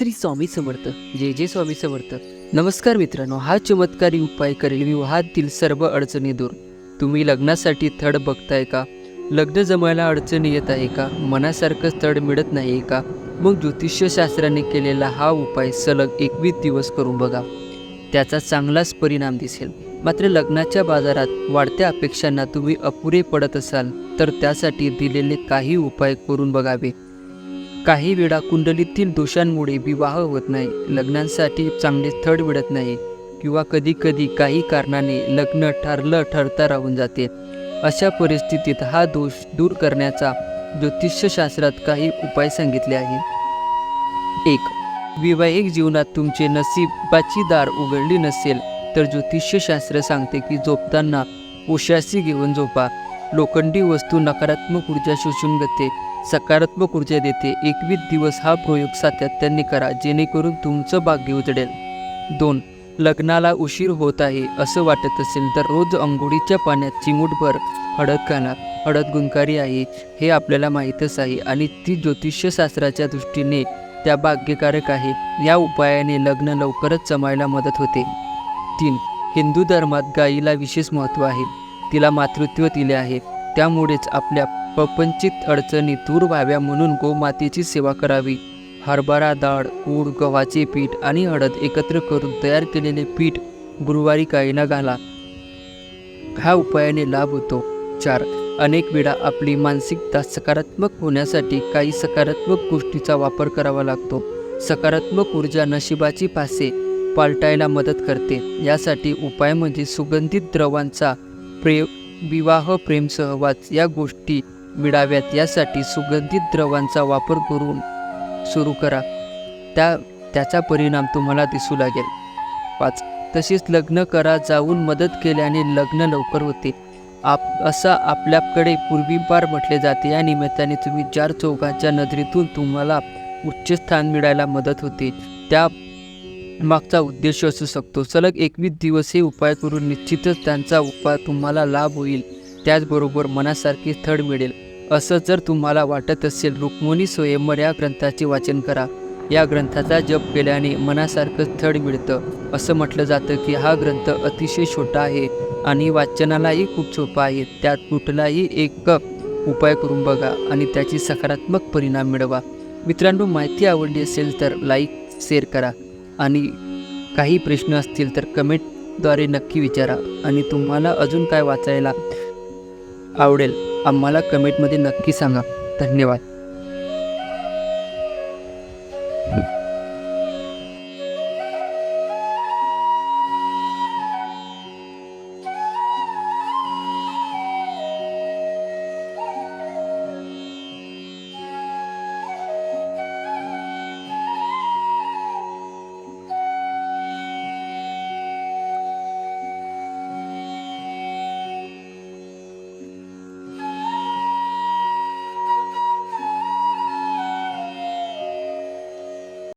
श्री स्वामी समर्थ. जे जे स्वामी समर्थ. नमस्कार मित्रांनो हा चमत्कारी उपाय करेल विवाहातील सर्व अडचणी दूर. तुम्ही लग्नासाठी थड बघताय का? लग्न जमायला अडचणी येत आहे का? मनासारखं स्थळ मिळत नाही का? मग ज्योतिषशास्त्राने केलेला हा उपाय सलग एकवीस दिवस करून बघा. त्याचा चांगलाच परिणाम दिसेल. मात्र लग्नाच्या बाजारात वाढत्या अपेक्षांना तुम्ही अपुरे पडत असाल तर त्यासाठी दिलेले काही उपाय करून बघावे. काही वेळा कुंडलीतील दोषांमुळे विवाह होत नाही लग्नांसाठी चांगले स्थळ मिळत नाही किंवा कधी कधी काही कारणाने लग्न ठरलं ठरता राहून जाते. अशा परिस्थितीत हा दोष दूर करण्याचा ज्योतिषशास्त्रात काही उपाय सांगितले आहे एक वैवाहिक जीवनात तुमचे नसीबाची दार उघडली नसेल तर ज्योतिषशास्त्र सांगते की झोपताना उशासी घेऊन झोपा. लोखंडी वस्तू नकारात्मक ऊर्जा शोषून घेते. सकारात्मक ऊर्जा देते. एकवीस दिवस हा प्रयोग सातत्याने करा जेणेकरून तुमचं भाग्य उजडेल. दोन लग्नाला उशीर होत आहे असं वाटत असेल तर रोज अंघोळीच्या पाण्यात चिमूटभर हळद घाला. हळद गुणकारी आहे हे आपल्याला माहीतच आहे आणि ती ज्योतिषशास्त्राच्या दृष्टीने त्या भाग्यकारक आहे. या उपायाने लग्न लवकरच जमायला मदत होते. तीन हिंदू धर्मात गायीला विशेष महत्त्व आहे. तिला मातृत्व दिले आहे. त्यामुळेच आपल्या पपंचित अडचणी दूर व्हाव्या म्हणून गोमातेची सेवा करावी. हरभरा डाळ गूळ गव्हाचे पीठ आणि हळद एकत्र करून तयार केलेले पीठ गुरुवारी काहीना घाला. हा उपायाने लाभ होतो. चार अनेक वेळा आपली मानसिकता सकारात्मक होण्यासाठी काही सकारात्मक गोष्टीचा वापर करावा लागतो. सकारात्मक ऊर्जा नशिबाची पासे पालटायला मदत करते. यासाठी उपाय म्हणजे सुगंधित द्रवांचा प्रे विवाह प्रेम सहवास या गोष्टी मिळाव्यात यासाठी सुगंधित द्रवांचा वापर करून सुरू करा. त्या त्याचा परिणाम तुम्हाला दिसू लागेल. पाच. तसेच लग्न करा जाऊन मदत केल्याने लग्न लवकर होते. आप असा आपल्याकडे पूर्वीपार म्हटले जाते. या निमित्ताने तुम्ही चार चौघांच्या नजरेतून तुम्हाला उच्च स्थान मिळायला मदत होते. त्या मागचा उद्देश असू शकतो. सलग एकवीस दिवस हे उपाय करून निश्चितच त्यांचा उपाय तुम्हाला लाभ होईल. त्याचबरोबर मनासारखी स्थळ मिळेल. असं जर तुम्हाला वाटत असेल रुक्मिणी स्वयंवर या ग्रंथाचे वाचन करा. या ग्रंथाचा जप केल्याने मनासारखं स्थळ मिळतं. असं म्हटलं जातं की हा ग्रंथ अतिशय छोटा आहे आणि वाचनालाही खूप सोपा आहे. त्यात कुठलाही एक उपाय करून बघा आणि त्याची सकारात्मक परिणाम मिळवा. मित्रांनो माहिती आवडली असेल तर लाईक शेअर करा आणि काही प्रश्न असतील तर कमेंटद्वारे नक्की विचारा. आणि तुम्हाला अजून काय वाचायला आवडेल. आम्हाला कमेंटमध्ये नक्की सांगा. धन्यवाद.